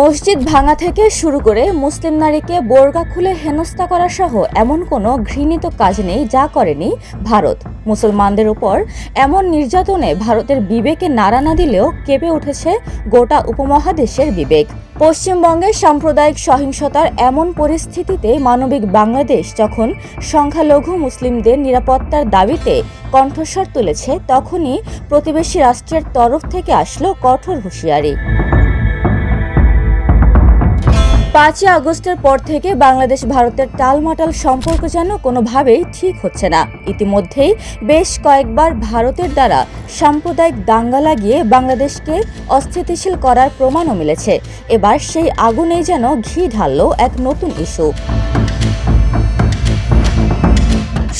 মসজিদ ভাঙা থেকে শুরু করে মুসলিম নারীকে বোরকা খুলে হেনস্থা করা সহ এমন কোনো ঘৃণিত কাজ নেই যা করেনি ভারত। মুসলমানদের উপর এমন নির্যাতনে ভারতের বিবেকে নাড়া না দিলেও কেঁপে উঠেছে গোটা উপমহাদেশের বিবেক। পশ্চিমবঙ্গে সাম্প্রদায়িক সহিংসতার এমন পরিস্থিতিতে মানবিক বাংলাদেশ যখন সংখ্যালঘু মুসলিমদের নিরাপত্তার দাবিতে কণ্ঠস্বর তুলেছে, তখনই প্রতিবেশী রাষ্ট্রের তরফ থেকে আসলো কঠোর হুঁশিয়ারি। পাঁচই আগস্টের পর থেকে বাংলাদেশ ভারতের টালমাটাল সম্পর্ক যেন কোনোভাবেই ঠিক হচ্ছে না। ইতিমধ্যেই বেশ কয়েকবার ভারতের দ্বারা সাম্প্রদায়িক দাঙ্গা লাগিয়ে বাংলাদেশকে অস্থিতিশীল করার প্রমাণও মিলেছে। এবার সেই আগুনেই যেন ঘি ঢাললো এক নতুন ইস্যু।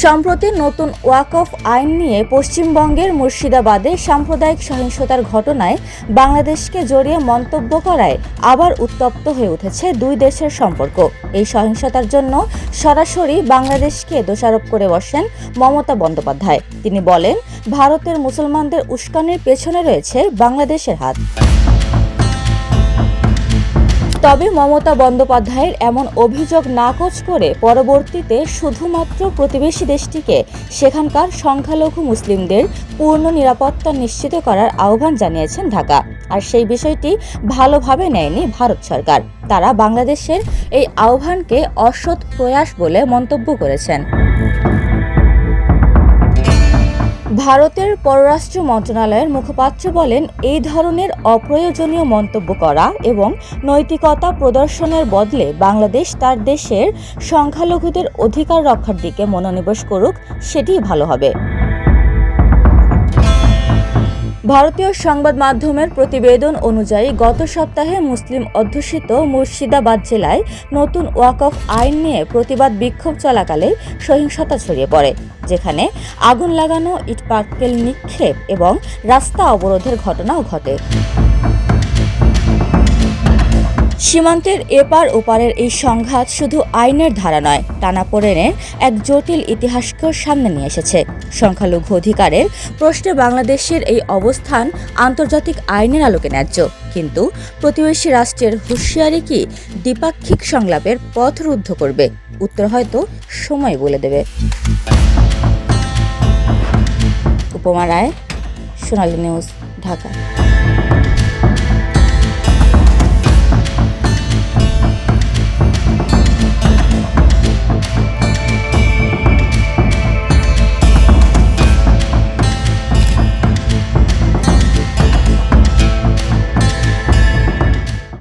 সম্প্রতি নতুন ওয়াকফ আইন নিয়ে পশ্চিমবঙ্গের মুর্শিদাবাদে সাম্প্রদায়িক সহিংসতার ঘটনায় বাংলাদেশকে জড়িয়ে মন্তব্য করায় আবার উত্তপ্ত হয়ে উঠেছে দুই দেশের সম্পর্ক। এই সহিংসতার জন্য সরাসরি বাংলাদেশকে দোষারোপ করে বসেন মমতা বন্দ্যোপাধ্যায়। তিনি বলেন, ভারতের মুসলমানদের উস্কানির পেছনে রয়েছে বাংলাদেশের হাত। তবে মমতা বন্দ্যোপাধ্যায়ের এমন অভিযোগ নাকচ করে পরবর্তীতে শুধুমাত্র প্রতিবেশী দেশটিকে সেখানকার সংখ্যালঘু মুসলিমদের পূর্ণ নিরাপত্তা নিশ্চিত করার আহ্বান জানিয়েছেন ঢাকা। আর সেই বিষয়টি ভালোভাবে নেয়নি ভারত সরকার। তারা বাংলাদেশের এই আহ্বানকে অসৎ প্রয়াস বলে মন্তব্য করেছেন। ভারতের পররাষ্ট্র মন্ত্রণালয়ের মুখপাত্র বলেন, এই ধরনের অপ্রয়োজনীয় মন্তব্য করা এবং নৈতিকতা প্রদর্শনের বদলে বাংলাদেশ তার দেশের সংখ্যালঘুদের অধিকার রক্ষার দিকে মনোনিবেশ করুক, সেটিই ভালো হবে। ভারতীয় সংবাদ মাধ্যমের প্রতিবেদন অনুযায়ী, গত সপ্তাহে মুসলিম অধ্যুষিত মুর্শিদাবাদ জেলায় নতুন ওয়াকফ আইন নিয়ে প্রতিবাদ বিক্ষোভ চলাকালে সহিংসতা ছড়িয়ে পড়ে, যেখানে আগুন লাগানো, ইটপাটকেল নিক্ষেপ এবং রাস্তা অবরোধের ঘটনাও ঘটে। সীমান্তের এপার ওপারের এই সংঘাত শুধু আইনের ধারা নয় টানাপোড়েনের এক জটিল ইতিহাসকেও সামনে নিয়ে এসেছে। সংখ্যালঘু অধিকারের প্রশ্নে বাংলাদেশের এই অবস্থান আন্তর্জাতিক আইনের আলোকে ন্যায্য। কিন্তু প্রতিবেশী রাষ্ট্রের হুঁশিয়ারি কি দ্বিপাক্ষিক সংলাপের পথ রুদ্ধ করবে? উত্তর হয়তো সময় বলে দেবে। উপমা রায়, সোনালী নিউজ, ঢাকা।